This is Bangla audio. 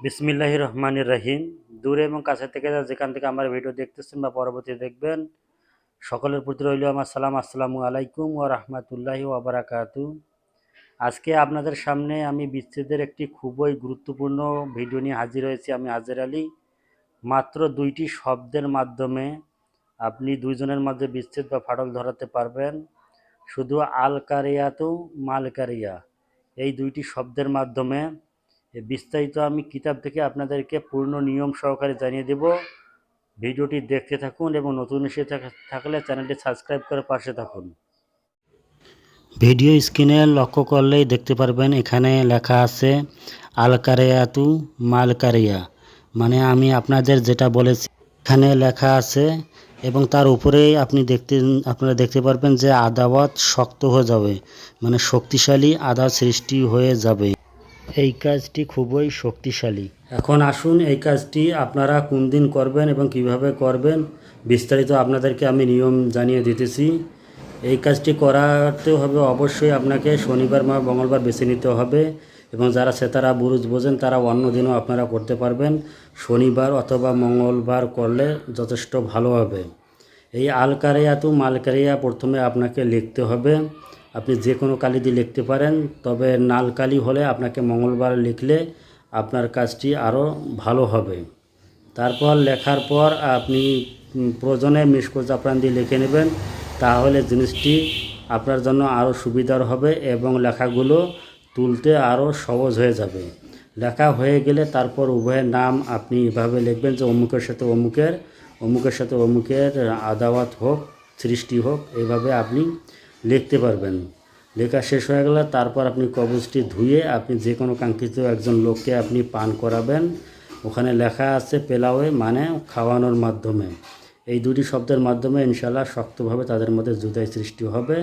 বিসমিল্লাহ রহমানির রহিম। দূরে এবং কাছে থেকে যেখান থেকে আমার ভিডিও দেখতেছেন বা পরবর্তী দেখবেন, সকলের প্রতি রইল আমার সালাম। আসসালামু আলাইকুম ও রহমতুল্লাহি ওবরাকাতু আজকে আপনাদের সামনে আমি বিচ্ছেদের একটি খুবই গুরুত্বপূর্ণ ভিডিও নিয়ে হাজির হয়েছি আমি হাজির আলী। মাত্র দুইটি শব্দের মাধ্যমে আপনি দুইজনের মধ্যে বিচ্ছেদ বা ফাটল ধরাতে পারবেন। শুধু আল কারিয়াতু মাল কারিয়া এই দুইটি শব্দের মাধ্যমে বিস্তারিত আমি কিতাব থেকে আপনাদেরকে পূর্ণ নিয়ম সহকারে জানিয়ে দেব। ভিডিওটি দেখতে থাকুন এবং নতুন এসে থাক- থাকলে চ্যানেলটি সাবস্ক্রাইব করে পাশে থাকুন। ভিডিও স্ক্রিনে লক্ষ্য করলেই দেখতে পারবেন, এখানে লেখা আছে আল কারিয়াতু মাল কারিয়া মানে আমি আপনাদের যেটা বলেছি, এখানে লেখা আছে এবং তার উপরেই আপনি দেখতে, আপনারা দেখতে পারবেন যে আদাওয়াত শক্ত হয়ে যাবে। মানে শক্তিশালী আদাত সৃষ্টি হয়ে যাবে। এই কাজটি খুবই শক্তিশালী। এখন আসুন এই কাজটি আপনারা কোন দিন করবেন এবং কীভাবে করবেন, বিস্তারিত আপনাদেরকে আমি নিয়ম জানিয়ে দিতেছি। এই কাজটি করাতে হবে, অবশ্যই আপনাকে শনিবার বা মঙ্গলবার বেছে নিতে হবে এবং যারা সেতারা বুরুজ বোঝেন, তারা অন্য দিনও আপনারা করতে পারবেন। শনিবার অথবা মঙ্গলবার করলে যথেষ্ট ভালো হবে। এই আলকারিয়াতু মালকারিয়া প্রথমে আপনাকে লিখতে হবে। আপনি যে কোনো কালি দিয়ে লিখতে পারেন, তবে নাল কালি হলে আপনাকে মঙ্গলবার লিখলে আপনার কাজটি আরও ভালো হবে। তারপর লেখার পর আপনি প্রয়োজনে মিসকো জাফরান দিয়ে লিখে নেবেন, তাহলে জিনিসটি আপনার জন্য আরও সুবিধার হবে এবং লেখাগুলো তুলতে আরও সহজ হয়ে যাবে। লেখা হয়ে গেলে তারপর উভয়ের নাম আপনি এভাবে লিখবেন যে অমুকের সাথে অমুকের অমুকের সাথে অমুকের আদাওয়াত হোক, সৃষ্টি হোক, এভাবে আপনি লিখতে পারবেন। লেখা শেষ হয়ে গেলে তারপর আপনি কবজটি ধুয়ে আপনি যে কোনো কাঙ্ক্ষিত একজন লোককে আপনি পান করাবেন। ওখানে লেখা আছে পেলাওয়ে মানে খাওয়ানোর মাধ্যমে। এই দুটি শব্দের মাধ্যমে ইনশাল্লাহ শক্তভাবে তাদের মধ্যে জুদাই সৃষ্টি হবে।